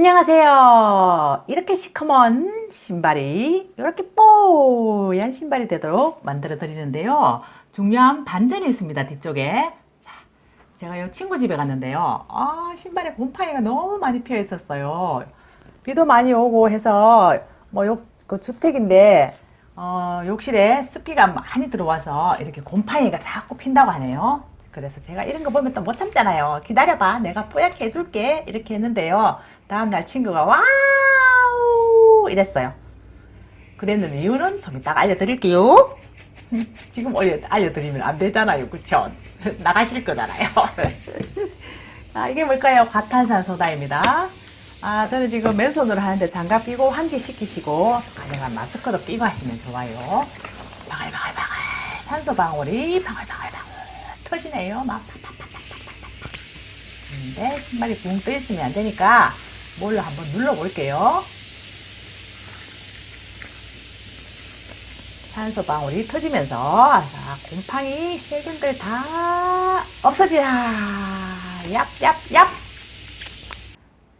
안녕하세요. 이렇게 시커먼 신발이 이렇게 뽀얀 신발이 되도록 만들어 드리는데요. 중요한 반전이 있습니다. 뒤쪽에. 자, 제가 이 친구 집에 갔는데요. 아, 신발에 곰팡이가 너무 많이 피어 있었어요. 비도 많이 오고 해서 뭐 요, 그 주택인데 어, 욕실에 습기가 많이 들어와서 이렇게 곰팡이가 자꾸 핀다고 하네요. 그래서 제가 이런 거 보면 또 못 참잖아요. 기다려봐. 내가 뽀얗게 해줄게. 이렇게 했는데요. 다음날 친구가 와우! 이랬어요. 그랬는 이유는 좀 이따가 알려드릴게요. 지금 알려, 알려드리면 안 되잖아요. 그쵸? 나가실 거잖아요. 아, 이게 뭘까요? 과탄산 소다입니다. 아, 저는 지금 맨손으로 하는데 장갑 끼고 환기 시 키시고 가능한 마스크도 끼고 하시면 좋아요. 바글바글바글 산소 방울이 바글바글바글 터지네요. 막 팍팍팍팍팍팍. 근데 신발이 붕 떠 있으면 안 되니까 뭘로 한번 눌러 볼게요. 산소 방울이 터지면서 자, 곰팡이 세균들 다 없어지라. 얍얍얍.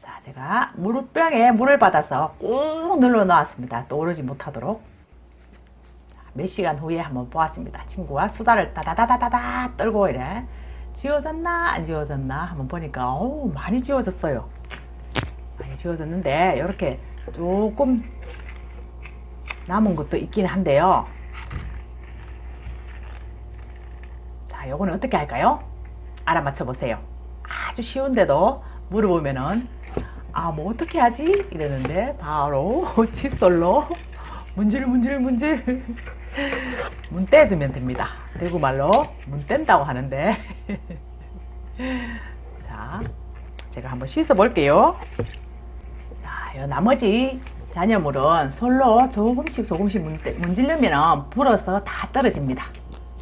자, 제가 물병에 물을 받아서 꾹 눌러 놓았습니다. 또 오르지 못하도록. 자, 몇 시간 후에 한번 보았습니다. 친구가 수다를 따다다다다다 떨고 이래. 지워졌나 안 지워졌나 한번 보니까 어우, 많이 지워졌어요. 지워졌는데 이렇게 조금 남은 것도 있긴 한데요. 자, 요거는 어떻게 할까요? 알아맞혀 보세요. 아주 쉬운데도 물어보면은 아, 뭐 어떻게 하지? 이러는데 바로 칫솔로 문질 문질 문질 문 떼주면 됩니다. 대구말로 문 뗀다고 하는데 자, 제가 한번 씻어 볼게요. 자, 요 나머지 잔여물은 솔로 조금씩 조금씩 문, 문지르면 불어서 다 떨어집니다.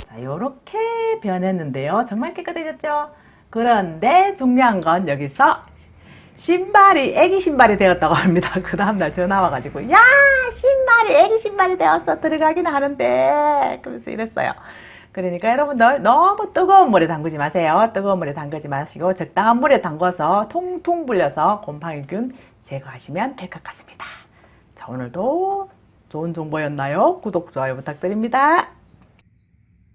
자, 요렇게 변했는데요. 정말 깨끗해졌죠? 그런데 중요한 건 여기서 신발이 애기 신발이 되었다고 합니다. 그 다음날 전화 와가지고 야 신발이 애기 신발이 되었어 들어가기는 하는데 그래서 이랬어요. 그러니까 여러분들 너무 뜨거운 물에 담그지 마세요. 뜨거운 물에 담그지 마시고 적당한 물에 담궈서 통통 불려서 곰팡이균 제거하시면 될 것 같습니다. 자 오늘도 좋은 정보였나요? 구독, 좋아요 부탁드립니다.